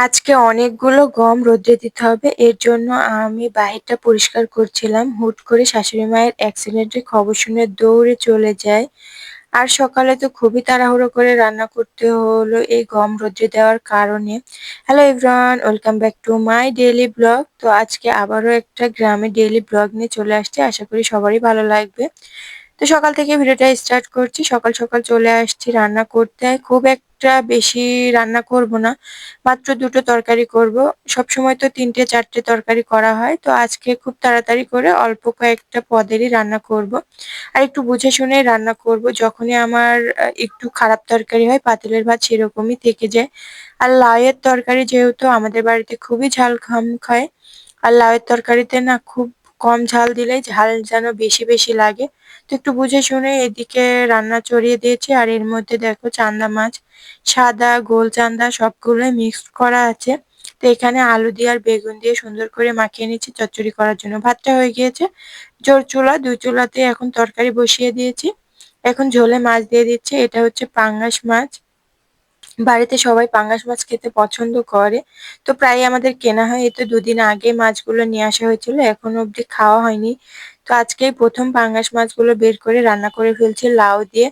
আজকে অনেকগুলো গম রোদ্রে দিতে হবে। এর জন্য আমি বাহিরটা পরিষ্কার করছিলাম। হুট করে শাশুড়ি মায়ের অ্যাক্সিডেন্টের খবর শুনে দৌড়ে চলে যায়। আর সকালে তো খুবই তাড়াহুড়ো করে রান্না করতে হলো এই গম রোদ্রে দেওয়ার কারণে। Hello everyone welcome back to my daily blog তো আজকে আবারও একটা গ্রামে ডেইলি ব্লগ নিয়ে চলে আসছে। আশা করি সবারই ভালো লাগবে। তো সকাল থেকে ভিডিওটা স্টার্ট করছি। সকাল সকাল চলে আসছি রান্না করতে। খুব একটা বেশি রান্না করব না, মাত্র দুটো তরকারি করব। সব সময় তো তিনটে, চারটে তরকারি করা হয়। তো আজকে খুব তাড়াতাড়ি করে অল্প কয়েকটা পদেরই রান্না করব। আর একটু বুঝে শুনে রান্না করব। যখনই আমার একটু খারাপ তরকারি হয়, পাতিলের ভাত সেরকমই থেকে যায়। আর লাউয়ের তরকারি যেহেতু আমাদের বাড়িতে খুবই ঝাল খাম খায়, আর লাউয়ের তরকারিতে না খুব কম ঝাল দিলেই ঝাল যেন বেশি বেশি লাগে। তো একটু বুঝে শুনে এদিকে রান্না চড়িয়ে দিয়েছি আর এর মধ্যে দেখো চান্দা মাছ, সাদা, গোল চান্দা সবগুলো মিক্স করা আছে। তো এখানে আলু দিয়ে আর বেগুন দিয়ে সুন্দর করে মাখিয়ে নিচ্ছি চচ্চড়ি করার জন্য। ভাতটা হয়ে গিয়েছে। জোর চুলা, দুই চুলাতে এখন তরকারি বসিয়ে দিয়েছি। এখন ঝোলে মাছ দিয়ে দিচ্ছি, এটা হচ্ছে পাঙ্গাস মাছ। বাড়িতে সবাই পাঙ্গাস মাছ খেতে পছন্দ করে। তো প্রায় আমাদের কেনা হয়। এই তো দুদিন আগে মাছগুলো নিয়ে আসা হয়েছিল, এখনও অবধি খাওয়া হয়নি। তো আজকেই প্রথম পাঙ্গাস মাছগুলো বের করে রান্না করে ফেলছি লাউ দিয়ে।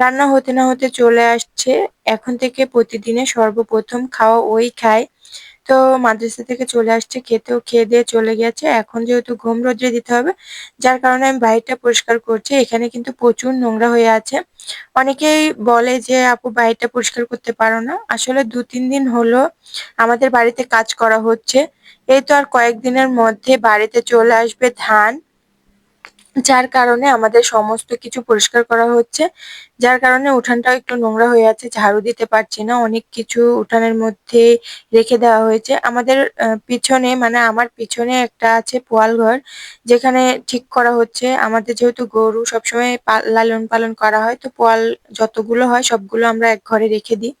রান্না হতে না হতে চলে আসছে। এখন থেকে প্রতিদিনে সর্বপ্রথম খাওয়া ওই খায় তো মাদ্রাসা থেকে চলে আসছে, খেতেও খেয়ে দিয়ে চলে গেছে। এখন যেহেতু ঘুম রোদ্রে দিতে হবে, যার কারণে আমি বাড়িটা পরিষ্কার করছি। এখানে কিন্তু প্রচুর নোংরা হয়ে আছে। অনেকেই বলে যে, আপু, বাড়িটা পরিষ্কার করতে পারো না। আসলে দু, তিন দিন হলো আমাদের বাড়িতে কাজ করা হচ্ছে। এই তো আর কয়েকদিনের মধ্যে বাড়িতে চলে আসবে ধান। যার কারণে আমাদের সমস্ত কিছু পরিষ্কার করা হচ্ছে। যার কারণে উঠানটাও একটু নোংরা হয়ে আছে, ঝাড়ু দিতে পারছি না। অনেক কিছু উঠানের মধ্যে রেখে দেওয়া হয়েছে। আমাদের পিছনে মানে আমার পিছনে একটা আছে পোয়াল ঘর, যেখানে ঠিক করা হচ্ছে। আমাদের যেহেতু গরু সবসময় লালন পালন করা হয়, তো পোয়াল যতগুলো হয় সবগুলো আমরা এক ঘরে রেখে দিই।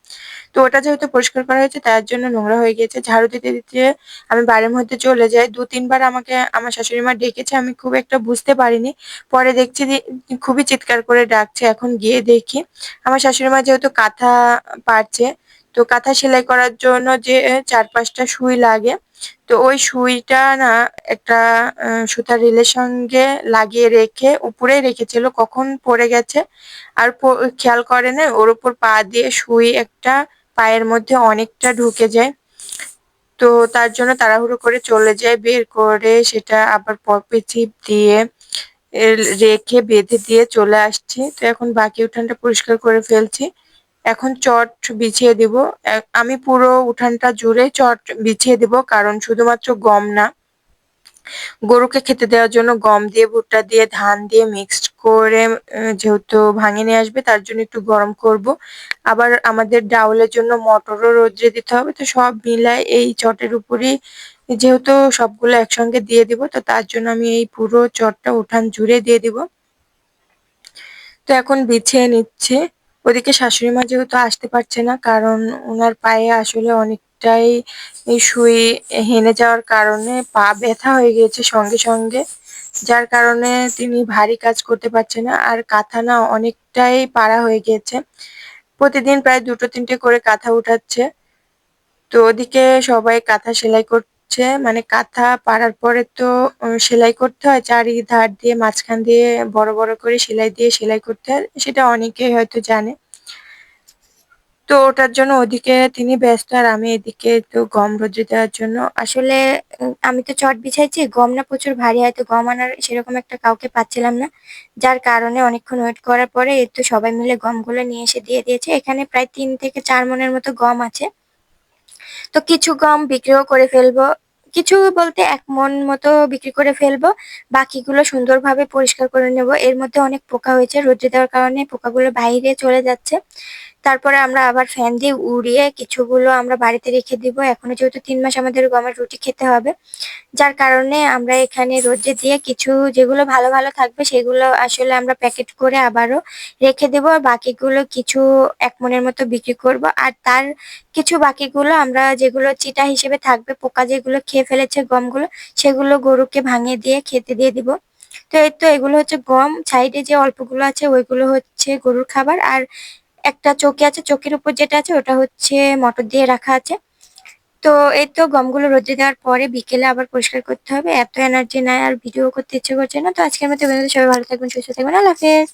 তো ওটা যেহেতু পরিষ্কার করা হয়েছে, তার জন্য নোংরা হয়ে গিয়েছে। ঝাড়ু দিতে দিতে আমি বাড়ির মধ্যে চলে যাই। দু তিনবার আমাকে, আমার শাশুড়ি মা ডেকেছে, আমি খুব একটা বুঝতে পারিনি। পরে দেখছি খুবই চিৎকার করে ডাকছে, এখন গিয়ে দেখি। আমার শাশুড়ি মা যেহেতু কাঁথা পারছে তো কাঁথা সেলাই করার জন্য যে চার পাঁচটা সুই লাগে, তো ওই সুইটা না একটা সুতার রিলের সঙ্গে লাগিয়ে রেখে উপরে রেখেছিল, কখন পড়ে গেছে। আর খেয়াল করে না, ওর উপর পা দিয়ে সুই একটা পায়ের মধ্যে অনেকটা ঢুকে যায়। তো তার জন্য তাড়াহুড়ো করে চলে যায়, বের করে সেটা আবার পপে চিপ দিয়ে রেখে বেঁধে দিয়ে চলে আসছি। তো এখন বাকি উঠানটা পরিষ্কার করে ফেলছি। এখন চট বিছিয়ে দিব। আমি পুরো উঠানটা জুড়ে চট বিছিয়ে দিব, কারণ শুধুমাত্র গম না। গরুকে খেতে দেওয়ার জন্য গম দিয়ে, ভুট্টা দিয়ে, ধান দিয়ে মিক্সড করে যেহেতু ভাঙে নিয়ে আসবে, তার জন্য একটু গরম করব। আবার আমাদের ডাউলের জন্য মটরও রোদ্রে দিতে হবে, তো সব মিলায় এই চটের উপরেই যেহেতু সবগুলো একসঙ্গে দিয়ে দিব, তো তার জন্য আমি এই পুরো চটটা উঠান জুড়ে দিয়ে দিব। তো এখন বিছিয়ে নিচ্ছে। ওদিকে শাশুড়ি মা যেহেতু আসতে পারছে না, কারণ ওনার পায়ে আসলে অনেকটাই শুয়ে হেনে যাওয়ার কারণে পা ব্যথা হয়ে গিয়েছে সঙ্গে সঙ্গে। যার কারণে তিনি ভারী কাজ করতে পারছে না। আর কাঁথা না অনেকটাই পাড়া হয়ে গিয়েছে। প্রতিদিন প্রায় দুটো, তিনটে করে কাঁথা উঠাচ্ছে। তো ওদিকে সবাই কাঁথা সেলাই করছে। মানে কাঁথা পাড়ার পরে তো সেলাই করতে হয়। চারি ধার দিয়ে, মাঝখান দিয়ে বড় বড় করে সেলাই দিয়ে সেলাই করতে হয়। সেটা অনেকেই হয়তো জানে। তো ওটার জন্য ওদিকে তিনি ব্যস্ত আর আমি এদিকে তো গম রোদ্রে দেওয়ার জন্য। আসলে আমি তো চট বিছাইছি, গম না প্রচুর ভারী হয় তো গম আনার সেরকম একটা কাউকে পাচ্ছিলাম না। যার কারণে অনেকক্ষণ ওয়েট করার পরে এই তো সবাই মিলে গমগুলো নিয়ে এসে দিয়ে দিয়েছে। এখানে প্রায় তিন থেকে চার মনের মতো গম আছে। তো কিছু গম বিক্রিও করে ফেলব, কিছু বলতে এক মন মতো বিক্রি করে ফেলব, বাকিগুলো সুন্দরভাবে পরিষ্কার করে নেব। এর মধ্যে অনেক পোকা হয়েছে, রোদ্রে দেওয়ার কারণে পোকাগুলো বাইরে চলে যাচ্ছে। তারপরে আমরা আবার ফ্যান দিয়ে উড়িয়ে কিছুগুলো আমরা বাড়িতে রেখে দিব। এখনও যেহেতু তিন মাস আমাদের গমের রুটি খেতে হবে। যার কারণে আমরা এখানে রোদে দিয়ে কিছু যেগুলো ভালো ভালো থাকবে সেগুলো আসলে আমরা প্যাকেট করে আবারও রেখে দেবো। আর বাকিগুলো কিছু এক মনের মতো বিক্রি করব। আর তার কিছু বাকিগুলো আমরা যেগুলো চিটা হিসেবে থাকবে, পোকা যেগুলো খেয়ে ফেলেছে গমগুলো, সেগুলো গরুকে ভাঙিয়ে দিয়ে খেতে দিয়ে দিব। তো এই তো এগুলো হচ্ছে গম। সাইডে যে অল্পগুলো আছে ওইগুলো হচ্ছে গরুর খাবার। আর একটা চৌকি আছে, চৌকির উপর যেটা আছে ওটা হচ্ছে মটর দিয়ে রাখা আছে। তো এই তো গমগুলো রোদে দেওয়ার পরে বিকেলে আবার পরিষ্কার করতে হবে। এত এনার্জি নাই আর ভিডিও করতে ইচ্ছে করছে না। তো আজকের মতো সবাই ভালো থাকবেন, সুস্থ থাকবেন। আল্লাহ হাফেজ।